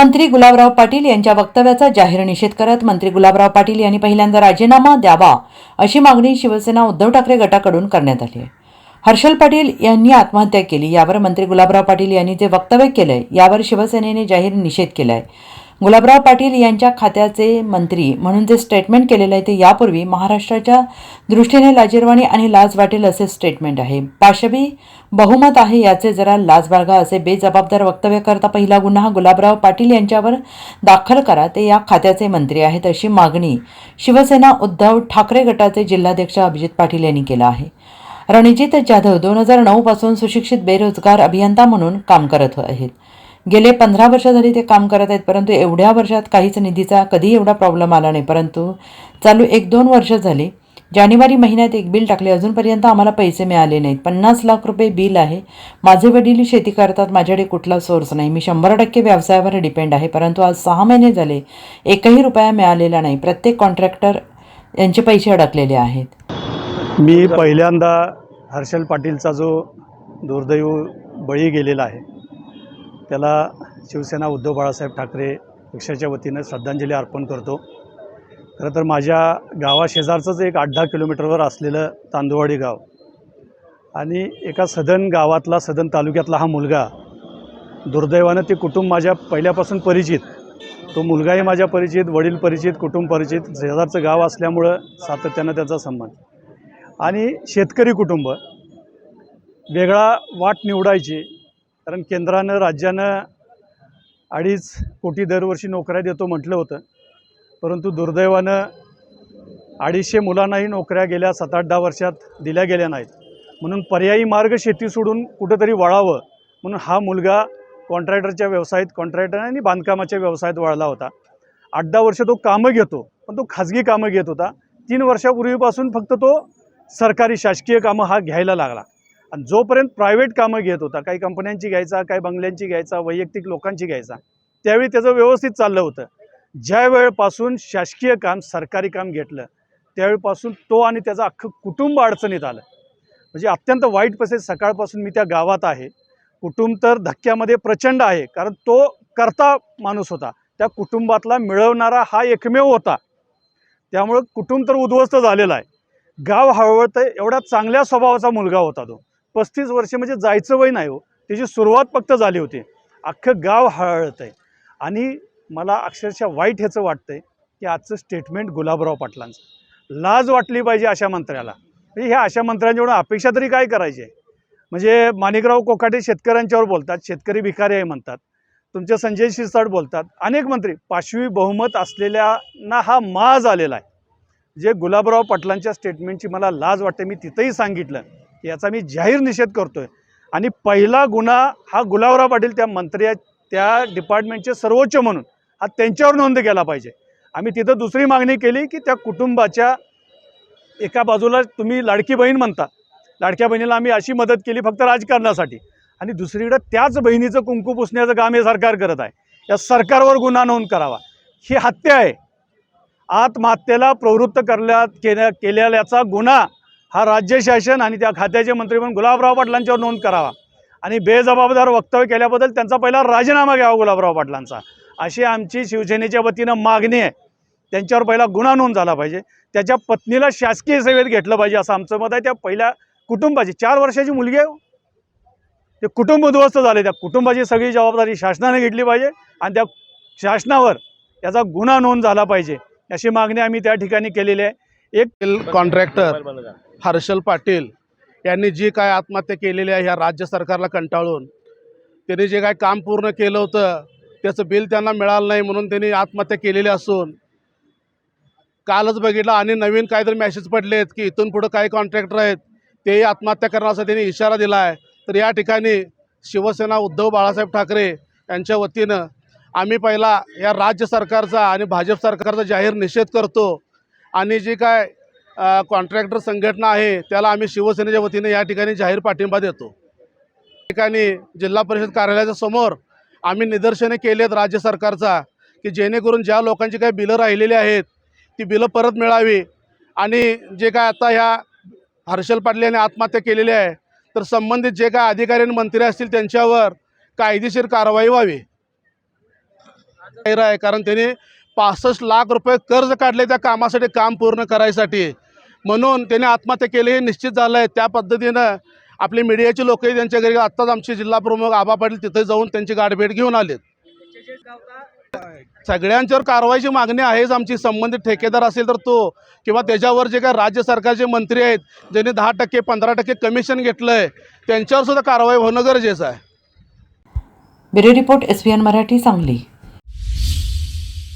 मंत्री गुलाबराव पाटील यांच्या वक्तव्याचा जाहीर निषेध करत मंत्री गुलाबराव पाटील यांनी पहिल्यांदा राजीनामा द्यावा अशी मागणी शिवसेना उद्धव ठाकरे गटाकडून करण्यात आली हर्षल पाटील यांनी आत्महत्या केली यावर मंत्री गुलाबराव पाटील यांनी जे वक्तव्य केलंय यावर शिवसेनेने जाहीर निषेध केलाय. गुलाबराव पाटील यांच्या खात्याचे मंत्री म्हणून जे स्टेटमेंट केलेलं आहे ते यापूर्वी महाराष्ट्राच्या दृष्टीने लाजीरवाणी आणि लाज वाटेल असे स्टेटमेंट आहे. पाशवी बहुमत आहे याचे जरा लाज बाळगा असे बेजबाबदार वक्तव्य करता पहिला गुन्हा गुलाबराव पाटील यांच्यावर दाखल करा ते या खात्याचे मंत्री आहेत अशी मागणी शिवसेना उद्धव ठाकरे गटाचे जिल्हाध्यक्ष अभिजित पाटील यांनी केला आहे. रणजित जाधव दोन हजार नऊपासून सुशिक्षित बेरोजगार अभियंता म्हणून काम करत आहेत. गेले पंधरा वर्ष झाली ते काम करत आहेत परंतु एवढ्या वर्षात काहीच निधीचा कधी एवढा प्रॉब्लेम आला नाही. परंतु चालू एक दोन वर्ष झाली. जानेवारी महिन्यात एक बिल टाकले. अजूनपर्यंत आम्हाला पैसे मिळाले नाहीत. पन्नास लाख रुपये बिल आहे. माझे वडील शेती करतात. माझ्याकडे कुठला सोर्स नाही. मी शंभर टक्के व्यवसायावर डिपेंड आहे. परंतु आज सहा महिने झाले. एकही रुपया मिळालेला नाही. प्रत्येक कॉन्ट्रॅक्टर यांचे पैसे अडकलेले आहेत. मी पहिल्यांदा हर्षल पाटीलचा जो दुर्दैव बळी गेलेला आहे त्याला शिवसेना उद्धव बाळासाहेब ठाकरे पक्षाच्या वतीनं श्रद्धांजली अर्पण करतो. खरं तर माझ्या गावाशेजारचंच एक आठ दहा किलोमीटरवर असलेलं तांदुवाडी गाव. आणि एका सदन गावातला सदन तालुक्यातला हा मुलगा दुर्दैवानं ते कुटुंब माझ्या पहिल्यापासून परिचित. तो मुलगाही माझ्या परिचित वडील परिचित कुटुंब परिचित शेजारचं गाव असल्यामुळं सातत्यानं त्याचा संबंध. आणि शेतकरी कुटुंब वेगळा वाट निवडायची कारण केंद्रानं राज्यानं अडीच कोटी दरवर्षी नोकऱ्या देतो म्हटलं होतं. परंतु दुर्दैवानं अडीचशे मुलांनाही नोकऱ्या गेल्या सात आठ दहा वर्षात दिल्या गेल्या नाहीत. म्हणून पर्यायी मार्ग शेती सोडून कुठंतरी वळावं म्हणून हा मुलगा कॉन्ट्रॅक्टरच्या व्यवसायात कॉन्ट्रॅक्टर आणि बांधकामाच्या व्यवसायात वळला होता. आठ दहा वर्ष तो कामं घेतो पण तो खाजगी कामं घेत होता. तीन वर्षापूर्वीपासून फक्त तो सरकारी शासकीय कामं हा घ्यायला लागला. आणि जोपर्यंत प्रायव्हेट कामं घेत होता काही कंपन्यांची घ्यायचा काही बंगल्यांची घ्यायचा वैयक्तिक लोकांची घ्यायचा त्यावेळी त्याचं व्यवस्थित चाललं होतं. ज्या वेळपासून शासकीय काम सरकारी काम घेतलं त्यावेळपासून तो आणि त्याचं अख्खं कुटुंब अडचणीत आलं. म्हणजे अत्यंत वाईट पसे सकाळपासून मी त्या गावात आहे. कुटुंब तर धक्क्यामध्ये प्रचंड आहे कारण तो करता माणूस होता. त्या कुटुंबातला मिळवणारा हा एकमेव होता. त्यामुळं कुटुंब तर उद्ध्वस्त झालेलं आहे. गाव हळवळतं एवढा चांगल्या स्वभावाचा मुलगा होता तो. पस्तीस वर्ष म्हणजे जायचं वय नाही हो. त्याची सुरुवात फक्त झाली होती. अख्खं गाव हळहळत आहे आणि मला अक्षरशः वाईट ह्याचं वाटतं आहे की आजचं स्टेटमेंट गुलाबराव पाटलांचं. लाज वाटली पाहिजे अशा मंत्र्याला. म्हणजे ह्या अशा मंत्र्यांच्याकडून अपेक्षा तरी काय करायची आहे? म्हणजे माणिकराव कोकाटे शेतकऱ्यांच्यावर बोलतात. शेतकरी भिकारी आहे म्हणतात. तुमचे संजय शिरसाट बोलतात. अनेक मंत्री पाचवी बहुमत असलेल्यांना हा माज आलेला आहे. जे गुलाबराव पाटलांच्या स्टेटमेंटची मला लाज वाटते मी तिथंही सांगितलं. याचा मी जाहीर निषेध करतोय. आणि पहिला गुन्हा हा गुलाबराव पाटील त्या मंत्री त्या डिपार्टमेंटचे सर्वोच्च म्हणून हा त्यांच्यावर नोंद केला पाहिजे. आम्ही तिथं दुसरी मागणी केली की त्या कुटुंबाच्या एका बाजूला तुम्ही लाडकी बहीण म्हणता. लाडक्या बहिणीला आम्ही अशी मदत केली फक्त राजकारणासाठी. आणि दुसरीकडं त्याच बहिणीचं कुंकू पुसण्याचं काम हे सरकार करत आहे. या सरकारवर गुन्हा नोंद करावा. ही हत्या आहे. आत्महत्येला प्रवृत्त करल्या केल्या केलेल्याचा गुन्हा हा राज्य शासन आणि त्या खात्याचे मंत्री म्हणून गुलाबराव पाटलांच्यावर नोंद करावा. आणि बेजबाबदार वक्तव्य केल्याबद्दल त्यांचा पहिला राजीनामा घ्यावा गुलाबराव पाटलांचा. अशी आमची शिवसेनेच्या वतीनं मागणी आहे. त्यांच्यावर पहिला गुन्हा नोंद झाला पाहिजे. त्याच्या पत्नीला शासकीय सेवेत घेतलं पाहिजे असं आमचं मत आहे. त्या पहिल्या कुटुंबाची चार वर्षाची मुलगी आहे हो. ते कुटुंब उद्ध्वस्त झाले. त्या कुटुंबाची सगळी जबाबदारी शासनाने घेतली पाहिजे आणि त्या शासनावर याचा गुन्हा नोंद झाला पाहिजे अशी मागणी आम्ही त्या ठिकाणी केलेली आहे. एक कॉन्ट्रॅक्टर हर्षल पाटील यांनी जी काय आत्महत्या केलेली आहे ह्या राज्य सरकारला कंटाळून त्यांनी जे काय काम पूर्ण केलं होतं त्याचं बिल त्यांना मिळालं नाही म्हणून त्यांनी आत्महत्या केलेली असून कालच बघितलं आणि नवीन काहीतरी मॅसेज पडलेत की इथून पुढं काही कॉन्ट्रॅक्टर आहेत तेही आत्महत्या करण्याचा त्यांनी इशारा दिला आहे तर या ठिकाणी शिवसेना उद्धव बाळासाहेब ठाकरे यांच्या वतीनं आम्ही पहिला या राज्य सरकारचा आणि भाजप सरकारचा जाहीर निषेध करतो. आणि जी काय कॉन्ट्रॅक्टर संघटना आहे त्याला आम्ही शिवसेनेच्या वतीने या ठिकाणी जाहीर पाठिंबा देतो. ठिकाणी जिल्हा परिषद कार्यालयाच्या समोर आम्ही निदर्शने केली आहेत राज्य सरकारचा की जेणेकरून ज्या लोकांची काही बिलं राहिलेली आहेत ती बिलं परत मिळावी. आणि जे काय आता ह्या हर्षल पाटील यांनी आत्महत्या केलेली आहे तर संबंधित जे काय अधिकारी आणि मंत्री असतील त्यांच्यावर कायदेशीर कारवाई व्हावी. आहे कारण त्यांनी पासष्ट लाख रुपये कर्ज काढले त्या कामासाठी काम पूर्ण करायसाठी. म्हणून त्याने आत्महत्या केली हे निश्चित झालं आहे. त्या पद्धतीनं आपले मीडियाचे लोकही त्यांच्या घरी आत्ताच आमचे जिल्हा प्रमुख आबा पाटील तिथे जाऊन त्यांची गाठभेट घेऊन आलेत. सगळ्यांच्यावर कारवाईची मागणी आहेच आमची. संबंधित ठेकेदार असेल तर तो किंवा त्याच्यावर जे काय राज्य सरकारचे मंत्री आहेत ज्यांनी दहा टक्के पंधरा टक्के कमिशन घेतलं आहे त्यांच्यावर सुद्धा कारवाई होणं गरजेचं आहे. Bureau report S Marathi Sangli.